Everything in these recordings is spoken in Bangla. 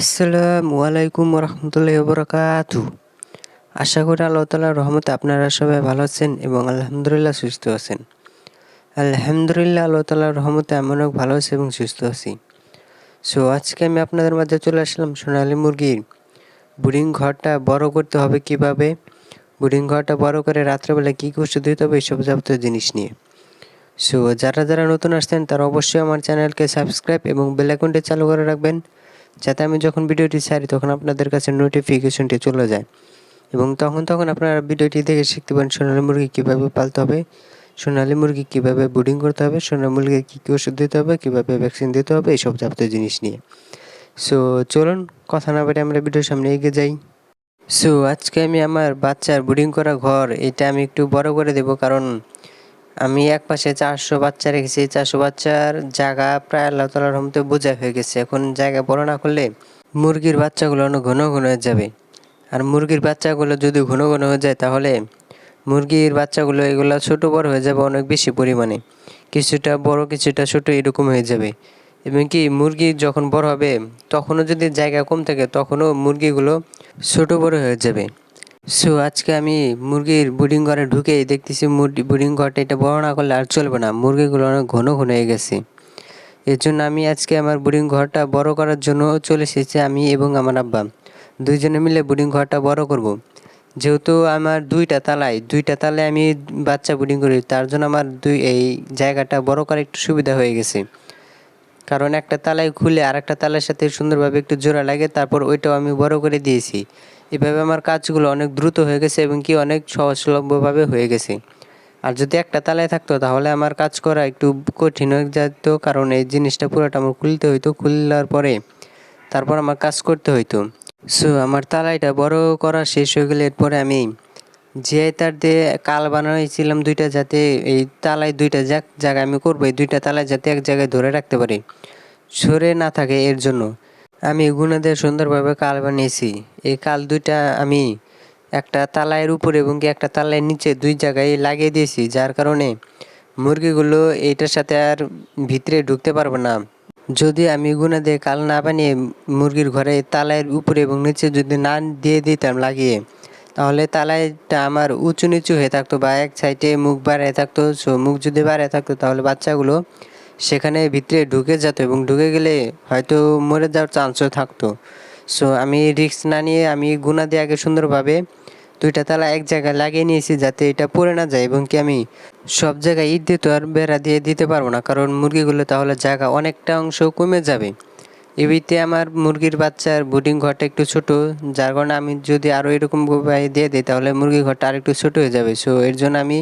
আসসালামু রহমতুল্লাহ বরকাতু আশা করি আল্লাহ তালার রহমতে আপনারা সবাই ভালো আছেন এবং আলহামদুলিল্লাহ সুস্থ আছেন। আলহামদুলিল্লাহ আল্লাহ তালার রহমতে আমি অনেক ভালো আছি এবং সুস্থ আছি। সো আজকে আমি আপনাদের মাঝে চলে আসলাম সোনালি মুরগির। বুডিং ঘরটা বড় করতে হবে কীভাবে? বুডিং ঘরটা বড় করে রাত্রেবেলা কী কী ওষুধ দিতে হবে এইসব যাবতীয় জিনিস নিয়ে। সো যারা যারা নতুন আসছেন তারা অবশ্যই আমার চ্যানেলকে সাবস্ক্রাইব এবং বেল আইকনটি চালু করে রাখবেন। যাতে আমি যখন ভিডিওটি ছাড়ি তখন আপনাদের কাছে নোটিফিকেশনটি চলে যায়। এবং তখন তখন আপনারা ভিডিওটি দেখে শিখতে পারেন সোনালি মুরগি কীভাবে পালতে হবে, সোনালি মুরগি কীভাবে ব্রিডিং করতে হবে, সোনালি মুরগিকে কী কী ওষুধ দিতে হবে, কীভাবে ভ্যাকসিন দিতে হবে, এইসব যাবতীয় জিনিস নিয়ে। সো চলুন, কথা না বলে আমরা ভিডিওর সামনে এগিয়ে যাই। সো আজকে আমি আমার বাচ্চার ব্রিডিং করা ঘর, এটা আমি একটু বড় করে দেব কারণ আমি এক পাশে চারশো বাচ্চা রেখেছি চারশো বাচ্চার জায়গা প্রায় আল্লাহ তালার রহমতে বোঝা হয়ে গেছে। এখন জায়গা বড় না করলে মুরগির বাচ্চাগুলো অনেক ঘন ঘন হয়ে যাবে। আর মুরগির বাচ্চাগুলো যদি ঘন ঘন হয়ে যায়, তাহলে মুরগির বাচ্চাগুলো এগুলো ছোট বড় হয়ে যাবে অনেক বেশি পরিমাণে। কিছুটা বড়, কিছুটা ছোট এরকম হয়ে যাবে। এবং কি মুরগি যখন বড় হবে, তখনও যদি জায়গা কম থাকে, তখনও মুরগিগুলো ছোট বড় হয়ে যাবে। সো আজকে আমি মুরগির বুডিং ঘরে ঢুকে দেখতেছি মুরগি বুডিং ঘরটা এটা বড় না করলে আর চলবে না। মুরগিগুলো অনেক ঘন ঘন হয়ে গেছে। এর জন্য আমি আজকে আমার বুডিং ঘরটা বড় করার জন্য চলে এসেছি আমি এবং আমার আব্বা। দুইজনে মিলে বুডিং ঘরটা বড় করব। যেহেতু আমার দুইটা তালায় দুইটা তালায় আমি বাচ্চা বুডিং করি, তার জন্য আমার দুই এই জায়গাটা বড় করার একটু সুবিধা হয়ে গেছে। কারণ একটা তালায় খুলে আর একটা তালার সাথে সুন্দরভাবে একটু জোড়া লাগে, তারপর ওইটাও আমি বড় করে দিয়েছি। এভাবে আমার কাজগুলো অনেক দ্রুত হয়ে গেছে এবং কি অনেক সহজলভ্যভাবে হয়ে গেছে। আর যদি একটা তালায় থাকতো তাহলে আমার কাজ করা একটু কঠিন হয়ে যেত, কারণ এই জিনিসটা পুরোটা আমার খুলতে হইতো, খুললার পরে তারপর আমার কাজ করতে হইতো। সো আমার তালাইটা বড় করা শেষ হয়ে গেলে এরপরে আমি যে তার দিয়ে কাল বানাইছিলাম দুইটা যাতে এই তালায় দুইটা যাক জায়গা আমি করব, এই দুইটা তালায় যাতে এক জায়গায় ধরে রাখতে পারি। সরে না থাকে এর জন্য। আমি গুণাদের সুন্দরভাবে কাল বানিয়েছি। এই কাল দুইটা আমি একটা তালায়ের উপরে এবং কি একটা তালায়ের নিচে দুই জায়গায় লাগিয়ে দিয়েছি, যার কারণে মুরগিগুলো এইটার সাথে আর ভিতরে ঢুকতে পারবে না। যদি আমি গুণা দিয়ে কাল না বানিয়ে মুরগির ঘরে তালায়ের উপরে এবং নিচে যদি না দিয়ে দিতাম লাগিয়ে তাহলে তালাইটা আমার উঁচু নিচু হয়ে থাকতো বা এক সাইডে মুখ বাড়ায় থাকতো মুখ যদি বাড়ায় থাকতো তাহলে বাচ্চাগুলো সেখানে ভিতরে ঢুকে যেত এবং ঢুকে গেলে হয়তো মরে যাওয়ার চান্সও থাকতো। সো আমি রিস্ক না নিয়ে আমি গুণা দিয়ে আগে সুন্দরভাবে দুইটা তালা এক জায়গায় লাগিয়ে নিয়েছি যাতে এটা পড়ে না যায় এবং কি আমি সব জায়গায় ইট দিয়ে তো আর বেড়া দিয়ে দিতে পারব না। কারণ মুরগিগুলো তাহলে জায়গা অনেকটা অংশ কমে যাবে। এবিতে আমার মুরগির বাচ্চার বুডিং ঘরটা একটু ছোট, যার কারণে আমি যদি আরও এরকম দিয়ে দিই, তাহলে মুরগির ঘরটা আর একটু ছোটো হয়ে যাবে। সো এর জন্য আমি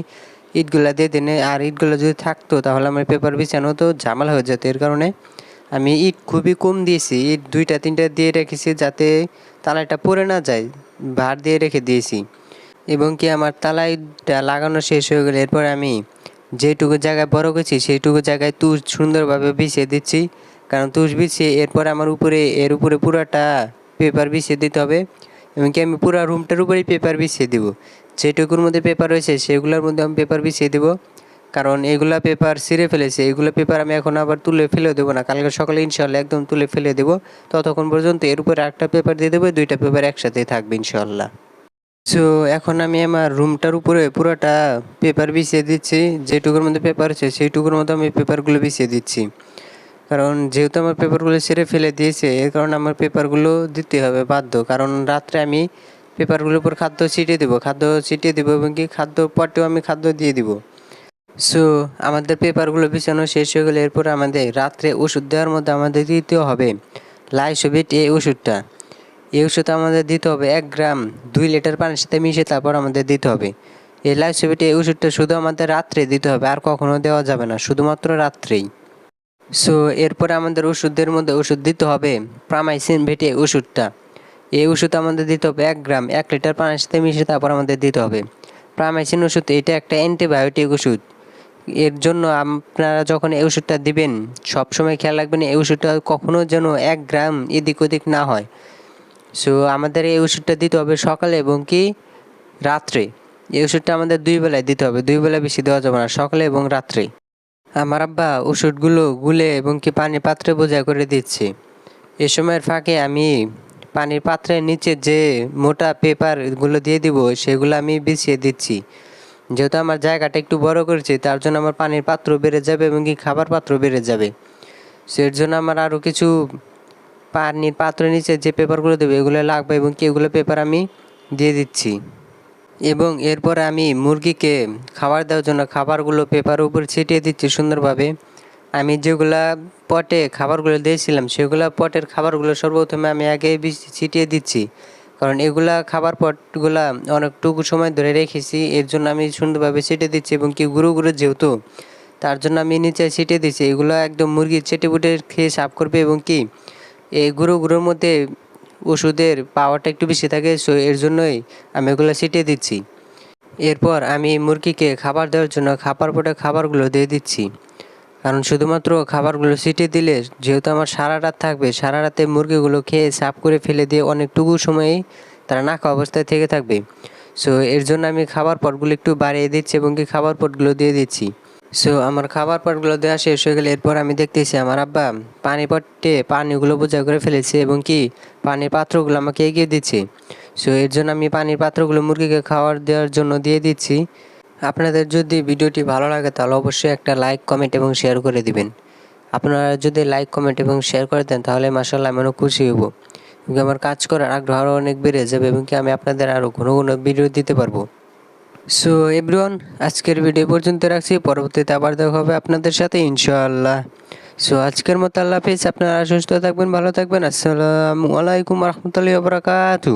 ইটগুলো দিয়ে দিই আর ইটগুলো যদি থাকতো, তাহলে আমার পেপার বিছানো তো ঝামেলা হয়ে যেত। এর কারণে আমি ইট খুবই কম দিয়েছি, ইট দুইটা, তিনটা দিয়ে রেখেছি যাতে তালাইটা পড়ে না যায়, ভার দিয়ে রেখে দিয়েছি। এবং কি আমার তালাইটা লাগানো শেষ হয়ে গেলে এরপর আমি যেটুকু জায়গায় বড় করেছি সেইটুকু জায়গায় তুষ সুন্দরভাবে বিছিয়ে দিচ্ছি। কারণ তুষ বিছিয়ে এরপর আমার উপরে, এর উপরে পুরাটা পেপার বিছিয়ে দিতে হবে। এমনকি আমি পুরো রুমটার উপরেই পেপার বিছিয়ে দেবো। যেটুকুর মধ্যে পেপার রয়েছে, সেগুলোর মধ্যে আমি পেপার বিছিয়ে দেবো। কারণ এগুলা পেপার ছিঁড়ে ফেলেছে, এগুলো পেপার আমি এখন আবার তুলে ফেলে দেবো না। কালকে সকালে ইনশাল্লাহ একদম তুলে ফেলে দেবো। ততক্ষণ পর্যন্ত এর উপরে একটা পেপার দিয়ে দেবো, দুইটা পেপার একসাথে থাকবে ইনশাল্লাহ সো এখন আমি আমার রুমটার উপরে পুরোটা পেপার বিছিয়ে দিচ্ছি। যেটুকুর মধ্যে পেপার আছে সেইটুকুর মধ্যে আমি পেপারগুলো বিছিয়ে দিচ্ছি। কারণ যেহেতু আমার পেপারগুলো ছেড়ে ফেলে দিয়েছে, এর কারণে আমার পেপারগুলো দিতে হবে বাধ্য। কারণ রাত্রে আমি পেপারগুলোর উপর খাদ্য ছিটিয়ে দেবো, খাদ্য ছিটিয়ে দেবো এবং কি খাদ্য পটেও আমি খাদ্য দিয়ে দিব। সো আমাদের পেপারগুলো বিছানো শেষ হয়ে গেলে এরপর আমাদের রাত্রে ওষুধ দেওয়ার মধ্যে আমাদের দিতেও হবে লাইসোবিট এই ওষুধটা। এই ওষুধ আমাদের দিতে হবে এক গ্রাম দুই লিটার পানির সাথে মিশে তারপর আমাদের দিতে হবে। এই লাইসোবিট এই ওষুধটা শুধু আমাদের রাত্রে দিতে হবে, আর কখনো দেওয়া যাবে না, শুধুমাত্র রাত্রেই। সো এরপরে আমাদের ওষুধের মধ্যে ওষুধ দিতে হবে। প্রামাইসিন ভেটে ওষুধটা। এই ওষুধ আমাদের দিতে হবে এক গ্রাম, এক লিটার পানির সাথে মিশে তারপর আমাদের দিতে হবে। প্রামাইসিন ওষুধ, এটা একটা অ্যান্টিবায়োটিক ওষুধ। এর জন্য আপনারা যখন এই ওষুধটা দিবেন, সবসময় খেয়াল রাখবেন এই ওষুধটা কখনো যেন এক গ্রাম এদিক ওদিক না হয়। সো আমাদের এই ওষুধটা দিতে হবে সকালে এবং কি রাত্রে। এই ওষুধটা আমাদের দুই বেলায় দিতে হবে। দুই বেলা বেশি দেওয়া যাবে না, সকালে এবং রাত্রে। আমার আব্বা ওষুধগুলো গুলে এবং কি পানির পাত্রে বোঝা করে দিচ্ছে। এ সময়ের ফাঁকে আমি পানির পাত্রের নিচে যে মোটা পেপারগুলো দিয়ে দিব, সেগুলো আমি বিছিয়ে দিচ্ছি। যেহেতু আমার জায়গাটা একটু বড় করেছি, তার জন্য আমার পানির পাত্র বেড়ে যাবে এবং কি খাবার পাত্র বেড়ে যাবে। সো এর জন্য আমার আরও কিছু পানির পাত্রের নিচে যে পেপারগুলো দেবে, এগুলো লাগবে এবং কি এগুলো পেপার আমি দিয়ে দিচ্ছি। এবং এরপর আমি মুরগিকে খাবার দেওয়ার জন্য খাবারগুলো পেপারের উপর ছিটিয়ে দিচ্ছি সুন্দরভাবে। আমি যেগুলা পটে খাবারগুলো দিয়েছিলাম, সেগুলা পটের খাবারগুলো সর্বপ্রথমে আমি আগে ছিটিয়ে দিচ্ছি। কারণ এগুলা খাবার পটগুলা অনেকটুকু সময় ধরে রেখেছি, এর জন্য আমি সুন্দরভাবে ছিটিয়ে দিচ্ছি এবং কি গুঁড়ো গুঁড়ো যেহেতু, তার জন্য আমি নিচে ছিটিয়ে দিচ্ছি। এগুলো একদম মুরগি চেটে বুটে খেয়ে সাফ করবে এবং কি, এই গুঁড়ো গুঁড়োর মধ্যে ওষুধের পাওয়ারটা একটু বেশি থাকে সো এর জন্যই আমি এগুলো ছিটিয়ে দিচ্ছি। এরপর আমি মুরগিকে খাবার দেওয়ার জন্য খাবার পটে খাবারগুলো দিয়ে দিচ্ছি। কারণ শুধুমাত্র খাবারগুলো ছিটিয়ে দিলে যেহেতু আমার সারা রাত থাকবে, সারা রাতে মুরগিগুলো খেয়ে সাফ করে ফেলে দিয়ে অনেকটুকু সময়েই তারা নাকা অবস্থায় থেকে থাকবে। সো এর জন্য আমি খাবার পটগুলো একটু বাড়িয়ে দিচ্ছি এবং কি খাবার পটগুলো দিয়ে দিচ্ছি। সো আমার খাবার পটগুলো দেওয়া শেষ হয়ে গেলে এরপর আমি দেখতেছি আমার আব্বা পানি পটে পানিগুলো বোঝা করে ফেলেছে এবং কি পানির পাত্রগুলো আমাকে এগিয়ে দিচ্ছে। সো এর জন্য আমি পানির পাত্রগুলো মুরগিকে খাবার দেওয়ার জন্য দিয়ে দিচ্ছি। আপনাদের যদি ভিডিওটি ভালো লাগে তাহলে অবশ্যই একটা লাইক, কমেন্ট এবং শেয়ার করে দিবেন। আপনারা যদি লাইক, কমেন্ট এবং শেয়ার করে দেন তাহলে মাসাল্লাহ আমি অনেক খুশি হব। এবং আমার কাজ করার আগ্রহ আরও অনেক বেড়ে যাবে এবং কি আমি আপনাদের আরও ঘন ঘন ভিডিও দিতে পারব। সো এভরিওয়ান আজকের ভিডিও পর্যন্ত রাখছি। পরবর্তীতে আবার দেখা হবে আপনাদের সাথে, ইনশাআল্লাহ। সো আজকের মতো আল্লাহ হাফিজ। আপনারা সুস্থ থাকবেন, ভালো থাকবেন। আসসালামু আলাইকুম রহমতুল্লাহ বরাকাতু